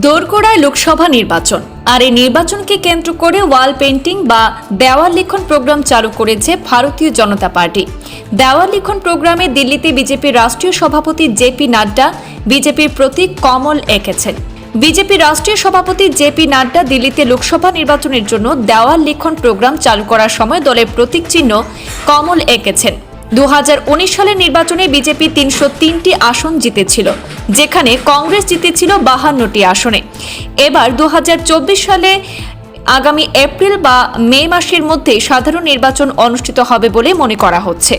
দোরগোড়ায় লোকসভা নির্বাচন। আর এই নির্বাচনকে কেন্দ্র করে ওয়াল পেন্টিং বা দেওয়াল লিখন প্রোগ্রাম চালু করেছে ভারতীয় জনতা পার্টি। দেওয়াল লিখন প্রোগ্রামে দিল্লিতে বিজেপির রাষ্ট্রীয় সভাপতি জেপি নাড্ডা, বিজেপির প্রতীক কমল এঁকেছেন। বিজেপি রাষ্ট্রীয় সভাপতি জেপি নাড্ডা দিল্লিতে লোকসভা নির্বাচনের জন্য দেওয়াল লিখন প্রোগ্রাম চালু করার সময় দলের প্রতীক চিহ্ন কমল এঁকেছেন। দু হাজার উনিশ সালের নির্বাচনে বিজেপি তিনশো তিনটি আসন জিতেছিল, যেখানে কংগ্রেস জিতেছিল বাহান্নটি আসনে। এবার দু হাজার চব্বিশ সালে আগামী এপ্রিল বা মে মাসের মধ্যে সাধারণ নির্বাচন অনুষ্ঠিত হবে বলে মনে করা হচ্ছে।